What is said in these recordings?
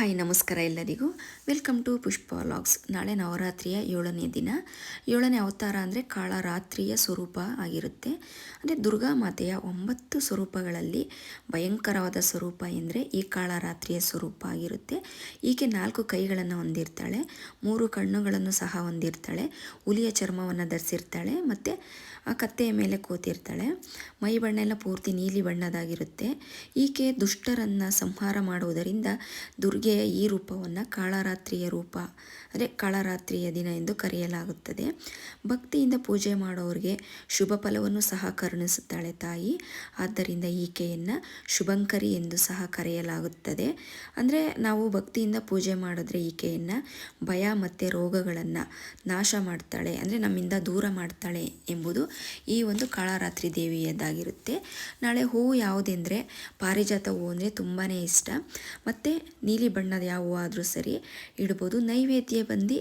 Hi, ನಮಸ್ಕಾರ ಎಲ್ಲರಿಗೂ. Welcome to Pushpa vlogs. ನಾಳೆ ನವರಾತ್ರಿಯ ಏಳನೇ ದಿನ. ಏಳನೇ ಅವತಾರ ಅಂದರೆ ಕಾಳರಾತ್ರಿಯ ಸ್ವರೂಪ ಆಗಿರುತ್ತೆ. ಅಂದರೆ ದುರ್ಗಾ ಮಾತೆಯ ಒಂಬತ್ತು ಸ್ವರೂಪಗಳಲ್ಲಿ ಭಯಂಕರವಾದ ಸ್ವರೂಪ ಎಂದರೆ ಈ ಕಾಳರಾತ್ರಿಯ ಸ್ವರೂಪ ಆಗಿರುತ್ತೆ. ಈಕೆ ನಾಲ್ಕು ಕೈಗಳನ್ನು ಹೊಂದಿರ್ತಾಳೆ, ಮೂರು ಕಣ್ಣುಗಳನ್ನು ಸಹ ಹೊಂದಿರ್ತಾಳೆ, ಹುಲಿಯ ಚರ್ಮವನ್ನು ಧರಿಸಿರ್ತಾಳೆ ಮತ್ತು ಆ ಕತ್ತೆಯ ಮೇಲೆ ಕೂತಿರ್ತಾಳೆ. ಮೈ ಬಣ್ಣ ಎಲ್ಲ ಪೂರ್ತಿ ನೀಲಿ ಬಣ್ಣದಾಗಿರುತ್ತೆ. ಈಕೆ ದುಷ್ಟರನ್ನು ಸಂಹಾರ ಮಾಡುವುದರಿಂದ ದುರ್ಗೆಯ ಈ ರೂಪವನ್ನು ಕಾಳರಾತ್ರಿಯ ರೂಪ, ಅಂದರೆ ಕಾಳರಾತ್ರಿಯ ದಿನ ಎಂದು ಕರೆಯಲಾಗುತ್ತದೆ. ಭಕ್ತಿಯಿಂದ ಪೂಜೆ ಮಾಡೋರಿಗೆ ಶುಭ ಫಲವನ್ನು ಸಹ ಕರುಣಿಸುತ್ತಾಳೆ ತಾಯಿ. ಆದ್ದರಿಂದ ಈಕೆಯನ್ನು ಶುಭಂಕರಿ ಎಂದು ಸಹ ಕರೆಯಲಾಗುತ್ತದೆ. ಅಂದರೆ ನಾವು ಭಕ್ತಿಯಿಂದ ಪೂಜೆ ಮಾಡಿದ್ರೆ ಈಕೆಯನ್ನು ಭಯ ಮತ್ತು ರೋಗಗಳನ್ನು ನಾಶ ಮಾಡ್ತಾಳೆ, ಅಂದರೆ ನಮ್ಮಿಂದ ದೂರ ಮಾಡ್ತಾಳೆ ಎಂಬುದು ಈ ಒಂದು ಕಾಳರಾತ್ರಿ ದೇವಿಯದ್ದಾಗಿರುತ್ತೆ. ನಾಳೆ ಹೂವು ಯಾವುದೆಂದರೆ ಪಾರಿಜಾತ ಹೂವು ಅಂದರೆ ತುಂಬಾ ಇಷ್ಟ. ಮತ್ತು ನೀಲಿ ಬಣ್ಣದ ಯಾವುವು ಆದರೂ ಸರಿ ಇಡ್ಬೋದು. ನೈವೇದ್ಯ ಬಂದು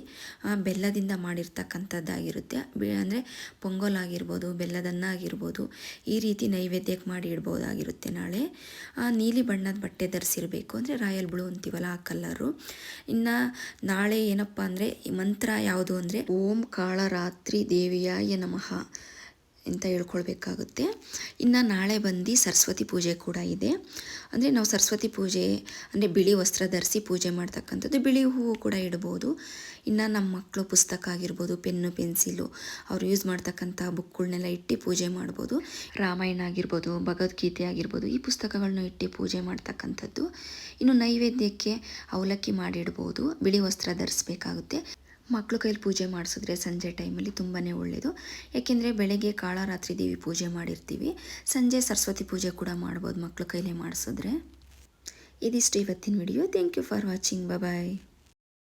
ಬೆಲ್ಲದಿಂದ ಮಾಡಿರ್ತಕ್ಕಂಥದ್ದಾಗಿರುತ್ತೆ. ಅಂದರೆ ಪೊಂಗಲ್ ಆಗಿರ್ಬೋದು, ಬೆಲ್ಲದನ್ನ ಆಗಿರ್ಬೋದು, ಈ ರೀತಿ ನೈವೇದ್ಯಕ್ಕೆ ಮಾಡಿ ಇಡ್ಬೋದಾಗಿರುತ್ತೆ ನಾಳೆ. ನೀಲಿ ಬಣ್ಣದ ಬಟ್ಟೆ ಧರಿಸಿರಬೇಕು ಅಂದರೆ ರಾಯಲ್ ಬ್ಲೂ ಅಂತೀವಲ್ಲ ಆ ಕಲ್ಲರು ಇನ್ನು ನಾಳೆ ಏನಪ್ಪ ಅಂದರೆ ಮಂತ್ರ ಯಾವುದು ಅಂದರೆ, ಓಂ ಕಾಳರಾತ್ರಿ ದೇವಿಯಾಯ ನಮಃ ಅಂತ ಹೇಳ್ಕೊಳ್ಬೇಕಾಗುತ್ತೆ. ಇನ್ನು ನಾಳೆ ಬಂದು ಸರಸ್ವತಿ ಪೂಜೆ ಕೂಡ ಇದೆ. ಅಂದರೆ ನಾವು ಸರಸ್ವತಿ ಪೂಜೆ, ಅಂದರೆ ಬಿಳಿ ವಸ್ತ್ರ ಧರಿಸಿ ಪೂಜೆ ಮಾಡ್ತಕ್ಕಂಥದ್ದು ಬಿಳಿ ಹೂವು ಕೂಡ ಇಡ್ಬೋದು. ಇನ್ನು ನಮ್ಮ ಮಕ್ಕಳು ಪುಸ್ತಕ ಆಗಿರ್ಬೋದು, ಪೆನ್ನು, ಪೆನ್ಸಿಲು, ಅವ್ರು ಯೂಸ್ ಮಾಡ್ತಕ್ಕಂಥ ಬುಕ್ಗಳನ್ನೆಲ್ಲ ಇಟ್ಟು ಪೂಜೆ ಮಾಡ್ಬೋದು. ರಾಮಾಯಣ ಆಗಿರ್ಬೋದು, ಭಗವದ್ಗೀತೆ ಆಗಿರ್ಬೋದು, ಈ ಪುಸ್ತಕಗಳನ್ನ ಇಟ್ಟು ಪೂಜೆ ಮಾಡ್ತಕ್ಕಂಥದ್ದು. ಇನ್ನು ನೈವೇದ್ಯಕ್ಕೆ ಅವಲಕ್ಕಿ ಮಾಡಿಡ್ಬೋದು, ಬಿಳಿ ವಸ್ತ್ರ ಧರಿಸ್ಬೇಕಾಗುತ್ತೆ. ಮಕ್ಕಳು ಕೈಲಿ ಪೂಜೆ ಮಾಡಿಸಿದ್ರೆ ಸಂಜೆ ಟೈಮಲ್ಲಿ ತುಂಬಾ ಒಳ್ಳೆಯದು ಯಾಕೆಂದರೆ ಬೆಳಗ್ಗೆ ಕಾಳರಾತ್ರಿ ದೇವಿ ಪೂಜೆ ಮಾಡಿರ್ತೀವಿ. ಸಂಜೆ ಸರಸ್ವತಿ ಪೂಜೆ ಕೂಡ ಮಾಡ್ಬೋದು ಮಕ್ಕಳು ಕೈಲೇ ಮಾಡಿಸಿದ್ರೆ. ಇದಿಷ್ಟು ಇವತ್ತಿನ video thank you for watching bye